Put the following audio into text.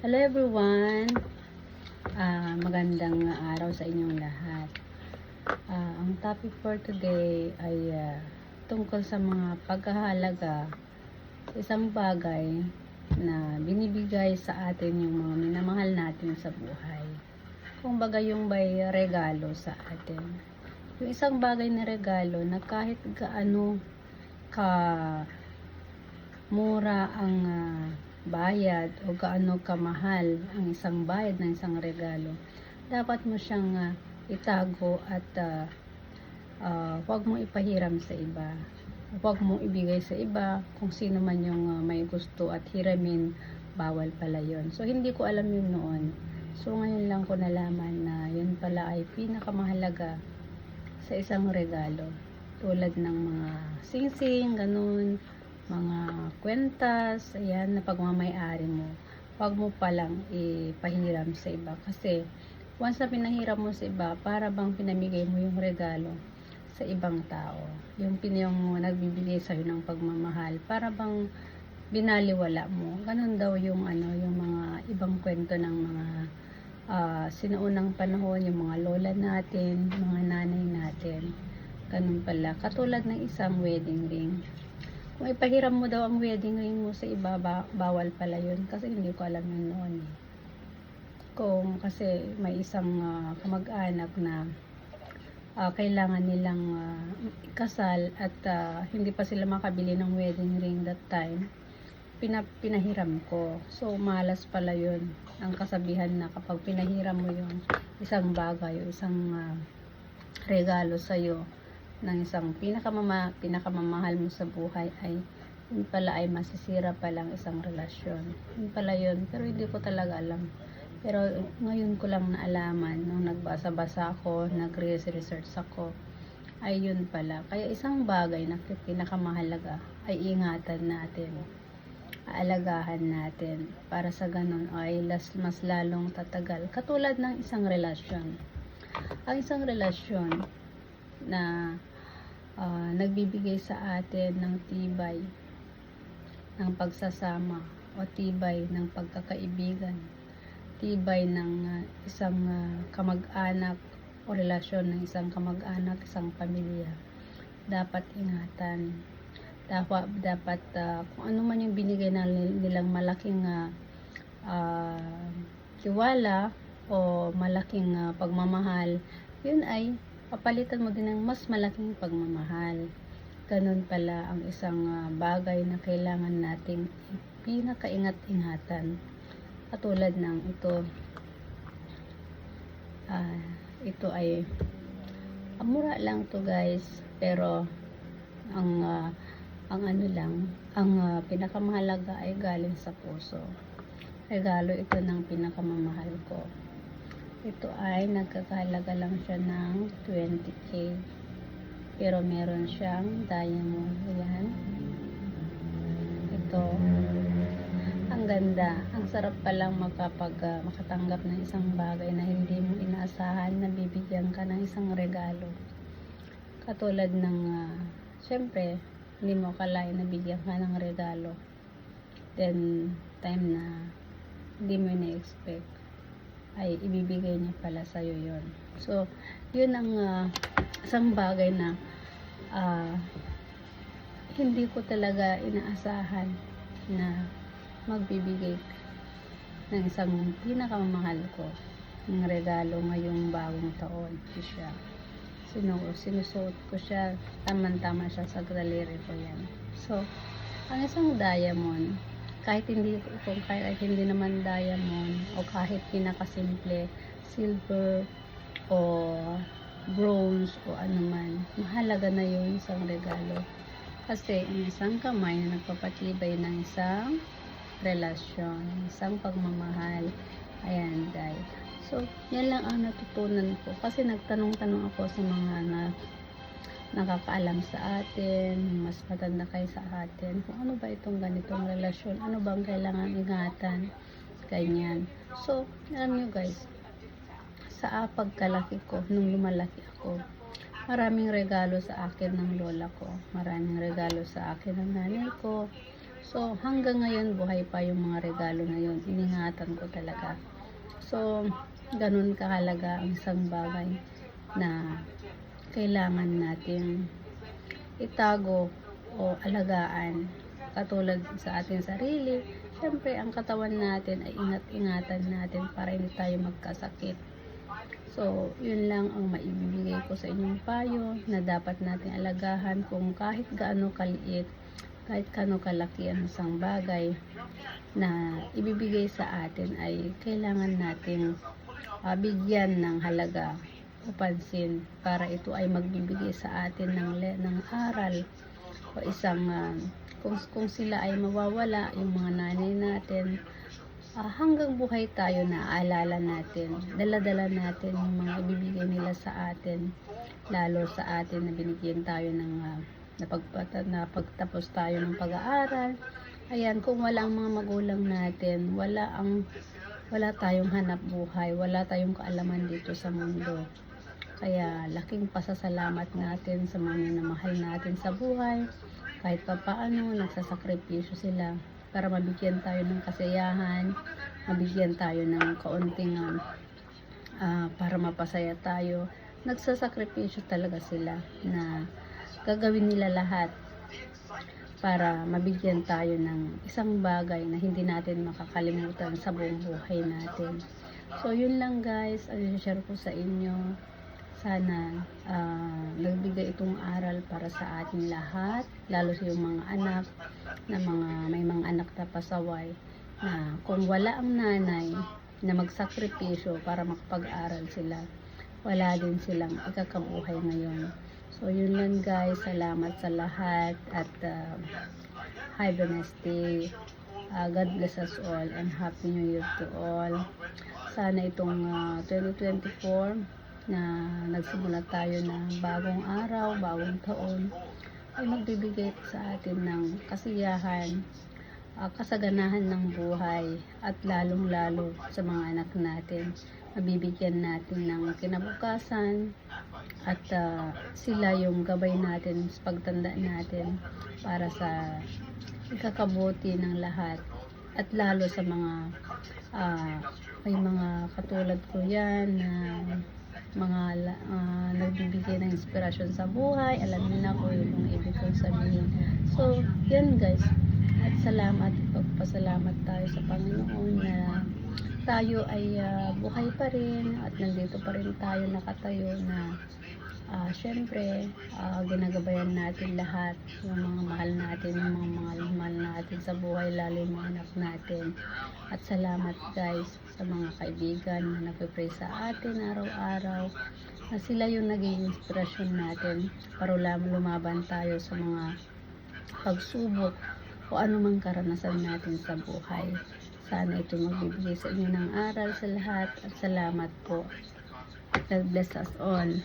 Hello everyone! Ah, magandang araw sa inyong lahat. Ah, ang topic for today ay ah, tungkol sa mga pagkahalaga sa isang bagay na binibigay sa atin yung mga minamahal natin sa buhay. Kung baga yung may regalo sa atin. Yung isang bagay na regalo na kahit gaano ka mura ang ah, bayad o gaano kamahal ang isang bayad ng isang regalo, dapat mo siyang ah, itago at ah, ah, huwag mo ipahiram sa iba. Huwag mo ibigay sa iba kung sino man yung ah, may gusto at hiramin, bawal pala yon. So, hindi ko alam yun noon. So, ngayon lang ko nalaman na yun pala ay pinakamahalaga sa isang regalo. Tulad ng mga sing-sing, ganun, mga kwentas, ayan, na pagmamayari mo. Huwag mo palang ipahiram sa iba. Kasi, once na pinahiram mo sa iba, para bang pinamigay mo yung regalo sa ibang tao. Yung pinayong mo nagbibigay sa'yo ng pagmamahal. Para bang binaliwala mo. Ganun daw yung ano, yung mga ibang kwento ng mga ah, sinuunang panahon, yung mga lola natin, mga nanay natin. Ganun pala. Katulad ng isang wedding ring. Kung ipahiram mo daw ang wedding ring mo sa iba, ba- bawal pala yun. Kasi hindi ko alam yun noon. eh. Kung kasi may isang ah, kamag-anak na ah, kailangan nilang ah, ikasal at ah, hindi pa sila makabili ng wedding ring that time, pina, pinahiram ko. So, malas pala yun. Ang kasabihan na kapag pinahiram mo yung isang bagay o isang ah, regalo sa'yo ng isang pinakamama, pinakamamahal mo sa buhay ay yun pala ay masisira palang isang relasyon. Yun pala yun. Pero hindi ko talaga alam. Pero ngayon ko lang naalaman nung nagbasa-basa ako, nag-research ako, ay yun pala. Kaya isang bagay na pinakamahalaga ay ingatan natin. Aalagahan natin para sa ganun ay las, mas lalong tatagal. Katulad ng isang relasyon. Ang isang relasyon na ah, nagbibigay sa atin ng tibay ng pagsasama o tibay ng pagkakaibigan tibay ng ah, isang ah, kamag-anak o relasyon ng isang kamag-anak, isang pamilya. Dapat ingatan. Dapat dapat ah, kung ano man yung binigay na nil- nilang malaking ah, ah, tiwala o malaking ah, pagmamahal yun ay papalitan mo din ng mas malaking pagmamahal. Ganun pala ang isang ah, bagay na kailangan nating pinakaingat-ingatan katulad ng ito ah, ito ay mura lang to guys. Pero ang ah, ang ano lang ang ah, pinakamahalaga ay galing sa puso. Regalo ito ng pinakamamahal ko ito ay nagkakahalaga lang siya ng 20k pero meron siyang diamond ayan ito ang ganda. Ang sarap palang makapag, ah, makatanggap ng isang bagay na hindi mo inaasahan na bibigyan ka ng isang regalo. Katulad ng, ah, syempre, hindi mo akalain na bigyan ka ng regalo. Then, time na hindi mo na-expect, ay ibibigay niya pala sa'yo yon So, yun ang ah, isang bagay na ah, hindi ko talaga inaasahan na magbibigay ng isang pinakamahal ko ng regalo ngayong bagong taon. Ito siya Sinu sinusuot ko siya tamang-tama siya sa daliri ko yan. So ang isang diamond kahit hindi kung kahit hindi naman diamond o kahit pinakasimple silver o bronze o ano man mahalaga na yun isang regalo kasi ang isang kamay na nagpapatibay ng isang relasyon, isang pagmamahal. Ayan, guys. So, yan lang ang natutunan ko. Kasi nagtanong-tanong ako sa mga na nakakaalam sa atin, mas matanda kayo sa atin, kung ano ba itong ganitong relasyon, ano bang kailangan ingatan, ganyan. So, alam nyo guys, sa pagkalaki ko, nung lumalaki ako, maraming regalo sa akin ng lola ko, maraming regalo sa akin ng nanay ko, So, hanggang ngayon, buhay pa yung mga regalo na yun. Iningatan ko talaga. So, ganun kahalaga ang isang bagay na kailangan natin itago o alagaan katulad sa ating sarili. Siyempre, ang katawan natin ay ingat-ingatan natin para hindi tayo magkasakit. So, yun lang ang maibibigay ko sa inyong payo na dapat natin alagahan kung kahit gaano kaliit, kahit gaano kalaki ang isang bagay na ibibigay sa atin ay kailangan nating ah, bigyan ng halaga o pansin para ito ay magbibigay sa atin ng, ng aral o isang ah, kung, kung sila ay mawawala yung mga nanay natin ah, hanggang buhay tayo na alala natin. Dala-dala natin yung mga ibibigay nila sa atin lalo sa atin na binigyan tayo ng uh, napagpata, napagtapos tayo ng pag-aaral. Ayan kung wala ang mga magulang natin wala ang wala tayong hanap buhay wala tayong kaalaman dito sa mundo kaya laking pasasalamat natin sa mga namahal natin sa buhay kahit pa paano nagsasakripisyo sila para mabigyan tayo ng kasiyahan mabigyan tayo ng kaunting ah, para mapasaya tayo nagsasakripisyo talaga sila na gagawin nila lahat para mabigyan tayo ng isang bagay na hindi natin makakalimutan sa buong buhay natin. So, yun lang guys, ang share ko sa inyo. Sana ah, nagbigay itong aral para sa ating lahat, lalo sa yung mga anak, na mga may mga anak na pasaway, na kung wala ang nanay na magsakripisyo para makapag-aral sila, wala din silang ikakabuhay ngayon. So, yun lang guys. Salamat sa lahat at uh, have a nice day. Uh, God bless us all and Happy New Year to all. Sana itong uh, 2024 na nagsimula tayo ng bagong araw, bagong taon ay magbibigay sa atin ng kasiyahan, uh, kasaganahan ng buhay at lalong-lalo sa mga anak natin. Mabibigyan natin ng kinabukasan at uh, sila yung gabay natin sa pagtanda natin para sa ikakabuti ng lahat at lalo sa mga uh, may mga katulad ko yan na mga uh, nagbibigay ng inspirasyon sa buhay. Alam niyo na ko yung ibig kong sabihin. So yan guys. At salamat pagpasalamat tayo sa Panginoon na tayo ay ah, buhay pa rin at nandito pa rin tayo nakatayo na ah, syempre ah, ginagabayan natin lahat yung mga mahal natin yung mga mga mahal natin sa buhay lalo yung mga anak natin at salamat guys sa mga kaibigan na nagpipray sa atin araw-araw na sila yung naging inspirasyon natin para lumaban tayo sa mga pagsubok o anumang karanasan natin sa buhay. Sana ito magbibigay sa inyo ng aral sa lahat at salamat po. God bless us all.